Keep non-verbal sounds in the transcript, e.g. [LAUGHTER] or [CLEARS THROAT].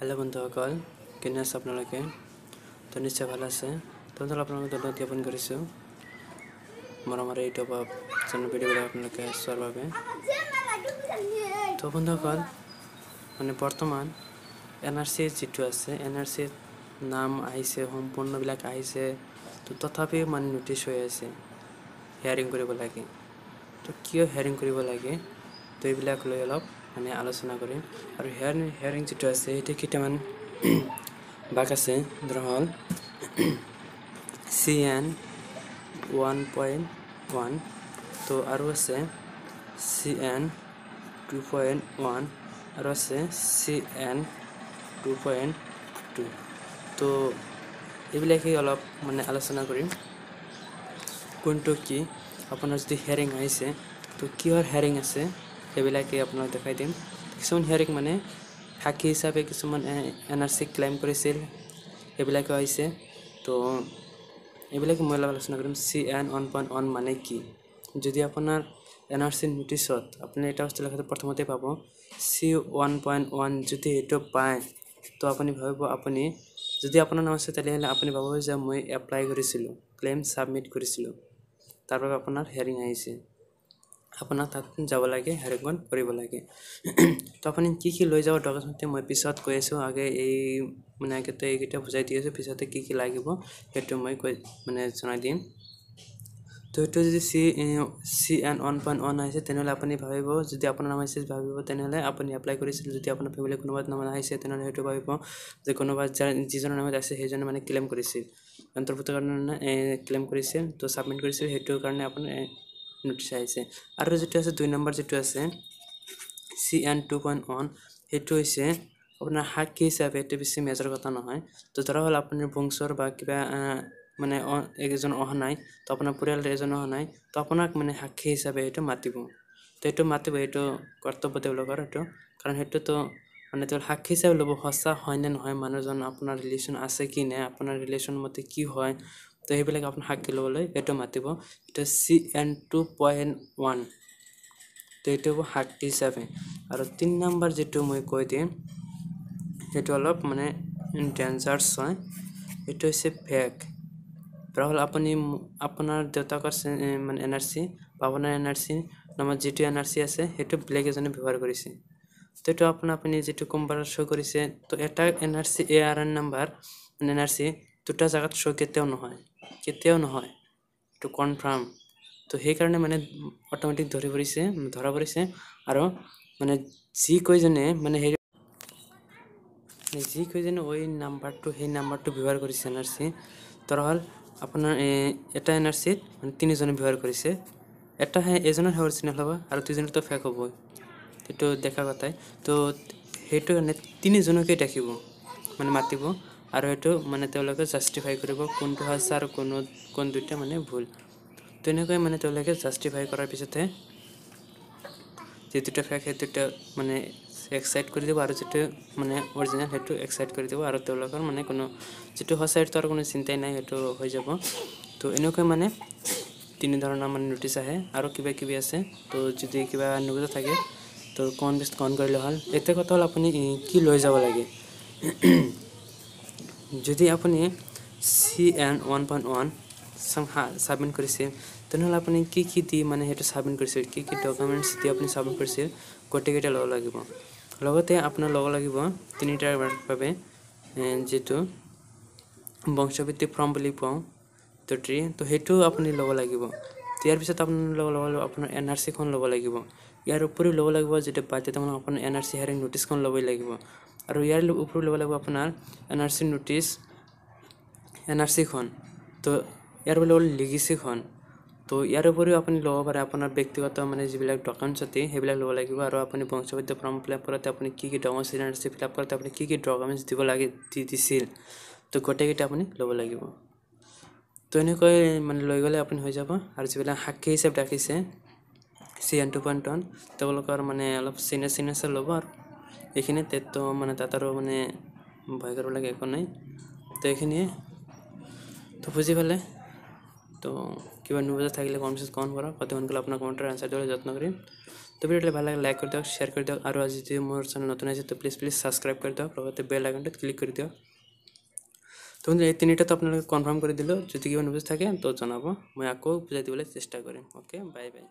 Hello বন্ধুসকল কেনে আছে আপোনালোকে? তো নিশ্চয় ভাল আছে। তো বন্ধুসকল আপোনালোকক ধন্যবাদ জ্ঞাপন কৰিছোঁ মৰমৰ ইউটিউব চেনেল ভিডিঅ'বিলাক আপোনালোকে চোৱাৰ বাবে। তো বন্ধুসকল মানে বৰ্তমান এন আৰ চি যিটো আছে এন আৰ চিত নাম আহিছে সম্পূৰ্ণবিলাক আহিছে। তো তথাপিও মানে নটিচ হৈ আছে। হেয়াৰিং কৰিব লাগে। তো কিয় হেয়াৰিং কৰিব লাগে? তো এইবিলাক লৈ অলপ মানে আলোচনা কৰিম। আৰু হেয়াৰ হেয়াৰিং যিটো আছে সেইটো কেইটামান [CLEARS THROAT] বাক আছে ধৰা হ'ল C N one point one তো আৰু আছে C N two point one আৰু আছে C N two point two তো এইবিলাকেই অলপ মানে আলোচনা কৰিম। কোনটো কি? আপোনাৰ যদি হেয়াৰিং আহিছে তো কিহৰ হেয়াৰিং আছে? সেইবিলাকে আপোনাক দেখাই দিম। কিছুমান হেয়াৰিং মানে সাক্ষী হিচাপে কিছুমান এন আৰ চি ক্লেইম কৰিছিল সেইবিলাকো আহিছে। তো এইবিলাকে মই অলপ আলোচনা কৰিম। C N one point one মানে কি? যদি আপোনাৰ এন আৰ চি নটিচত আপুনি এটা বস্তু লেখাটো প্ৰথমতে পাব চি ওৱান পইণ্ট ওৱান যদি সেইটো পায় তো আপুনি ভাবিব আপুনি যদি আপোনাৰ নাম আছে তেতিয়াহ'লে আপুনি ভাবিব যে মই এপ্লাই কৰিছিলোঁ ক্লেইম ছাবমিট কৰিছিলোঁ। তাৰ বাবে আপোনাৰ হেয়াৰিং আহিছে। আপোনাক তাত যাব লাগে হেয়াৰিংখন কৰিব লাগে। তো আপুনি কি কি লৈ যাব ডকুমেণ্টে মই পিছত কৈ আছোঁ আগে এই মানে আগতে এইকেইটা বুজাই দি আছোঁ পিছতে কি কি লাগিব সেইটো মই কৈ মানে জনাই দিম। তো এইটো যদি C C N one point one আহিছে তেনেহ'লে আপুনি ভাবিব যদি আপোনাৰ নাম আহিছে ভাবিব তেনেহ'লে আপুনি এপ্লাই কৰিছিল যদি আপোনাৰ ফেমিলি কোনোবা নাম আহিছে তেনেহ'লে সেইটো ভাবিব যে কোনোবা যাৰ যিজনৰ নামত আছে সেইজনে মানে ক্লেইম কৰিছিল। অন্তৰ্ভুক্ত কাৰণে ক্লেইম কৰিছিল তো ছাবমিট কৰিছিল সেইটোৰ কাৰণে আপোনাৰ নটিচ আহিছে আৰু যিটো আছে দুই নম্বৰ যিটো আছে C N two point one সেইটো হৈছে আপোনাৰ সাক্ষী হিচাপে এইটো বেছি মেজৰ কথা নহয় তো ধৰা হ'ল আপোনাৰ বংশৰ বা কিবা মানে এজন অহা নাই তো আপোনাৰ পৰিয়ালৰ এজন অহা নাই তো আপোনাক মানে সাক্ষী হিচাপে সেইটো মাতিব তো এইটো মাতিব এইটো কৰ্তব্য তেওঁলোকৰ সেইটো কাৰণ সেইটোতো মানে তেওঁ সাক্ষী হিচাপে ল'ব সঁচা হয় নে নহয় মানুহজন আপোনাৰ ৰিলেশ্যন আছে কি নাই আপোনাৰ ৰিলেশ্যন মতে কি হয় তো সেইবিলাক আপোনাৰ সাক্ষী ল'বলৈ এইটো মাতিব। এইটো C N two point one তো এইটো হ'ব সাক্ষী হিচাপে। আৰু তিনি নম্বৰ যিটো মই কৈ দিম সেইটো অলপ মানে ডেঞ্জাৰ্ছ হয়। এইটো হৈছে ফেক হ'ল আপুনি আপোনাৰ দেউতাকৰ মানে এন আৰ চি বা আপোনাৰ এন আৰ চি নামত যিটো এন আৰ চি আছে সেইটো বেলেগ এজনে ব্যৱহাৰ কৰিছে। তো এইটো আপোনাৰ আপুনি যিটো কম্পাউণ্ডাৰ শ্ব' কৰিছে তো এটা N R C A R N number N R C দুটা জেগাত শ্ব' কেতিয়াও নহয় কেতিয়াও নহয় এইটো কনফাৰ্ম তো সেইকাৰণে মানে অট'মেটিক ধৰি পৰিছে ধৰা পৰিছে আৰু মানে যি কৈজনে মানে সেই যি কৈজনে ওই নাম্বাৰটো সেই নাম্বাৰটো ব্যৱহাৰ কৰিছে এন আৰ চি ধৰা হ'ল আপোনাৰ এটা এন আৰ চিত মানে তিনিজনে ব্যৱহাৰ কৰিছে। এটা এজনৰ সেই অৰিজিনেল হ'ব আৰু দুজনতো ফেক হ'ব সেইটো দেখা কথাই। তো সেইটো কাৰণে তিনিজনকে দেখিব মানে মাতিব। আৰু সেইটো মানে তেওঁলোকে জাষ্টিফাই কৰিব কোনটো সঁচা আৰু কোনো কোন দুটা মানে ভুল। তেনেকৈ মানে তেওঁলোকে জাষ্টিফাই কৰাৰ পিছতহে যিটো ফেক সেইটো মানে এক্সাইট কৰি দিব আৰু যিটো মানে অৰিজিনেল সেইটো এক্সাইট কৰি দিব আৰু তেওঁলোকৰ মানে কোনো যিটো সঁচা সেইটো আৰু কোনো চিন্তাই নাই সেইটো হৈ যাব। তো এনেকৈ মানে তিনি ধৰণৰ মানে নটিচ আহে আৰু কিবা কিবি আছে। তো যদি কিবা নুবুজা থাকে তো কন বেষ্ট কন কৰিলে হ'ল। এতিয়া কথা হ'ল আপুনি কি লৈ যাব লাগে? যদি আপুনি C N one point one submit কৰিছে তেনেহ'লে আপুনি কি কি দি মানে সেইটো ছাবমিট কৰিছিল কি কি ডকুমেণ্টছ দি আপুনি ছাবমিট কৰিছিল গোটেইকেইটা ল'ব লাগিব। লগতে আপোনাৰ ল'ব লাগিব তিনিটাৰ বাবে যিটো বংশভিত্তিক ফৰ্ম বুলি কওঁ তো ট্ৰি তো সেইটো আপুনি ল'ব লাগিব। ইয়াৰ পিছত আপুনি ল'ব ল'ব আপোনাৰ এন আৰ চিখন ল'ব লাগিব। ইয়াৰ উপৰিও ল'ব লাগিব যিটো বাধ্যতামূলক আপোনাৰ এন আৰ চি হেয়াৰিং নটিচখন ল'বই লাগিব। আৰু ইয়াৰ উপৰিও ল'ব লাগিব আপোনাৰ N R C notice N R চিখন তো ইয়াৰ ল'ব লিগিচিখন তো ইয়াৰ উপৰিও আপুনি ল'ব পাৰে আপোনাৰ ব্যক্তিগত মানে যিবিলাক ডকুমেণ্টছ আছে সেইবিলাক ল'ব লাগিব আৰু আপুনি বংশবদ্ধ ফৰ্ম ফিল আপ কৰোঁতে আপুনি কি কি documents N R C fill up কৰোঁতে আপুনি কি কি ডকুমেণ্টছ দিব লাগে দি দিছিল। তো গোটেইকেইটা আপুনি ল'ব লাগিব। তো এনেকৈ মানে লৈ গ'লে আপুনি হৈ যাব আৰু যিবিলাক সাক্ষী হিচাপে ৰাখিছে C N two point one তেওঁলোকৰ মানে অলপ চিনিয়ৰ চিগনেচাৰ ল'ব আৰু এইখিনি তো মানে তাত আৰু মানে ভয় কৰিব লাগে একো নাই। তো এইখিনিয়ে। তো বুজি পালে। তো কিবা নুবুজা থাকিলে কমেণ্ট কমেণ্ট কৰক। অতি সোনকালে আপোনাৰ কমেণ্টৰ এনচাৰ দিবলৈ যত্ন কৰিম। তো ভিডিওটা ভালো লাগে লাইক করে দিও শেয়ার করে দিও আর যদি মোর চ্যানেল নতুন আছে তো প্লিজ প্লিজ সাবস্ক্রাইব করে দিও লগতে বেল আইকনটা ক্লিক করে দিও তো এই তিনটা তো আপনাদের কনফার্ম করে দিল। যদি কিবা নিউজ থাকে তো জানাবো। মই আকৌ বুঝাই দিবলৈ চেষ্টা কৰিম। Okay bye bye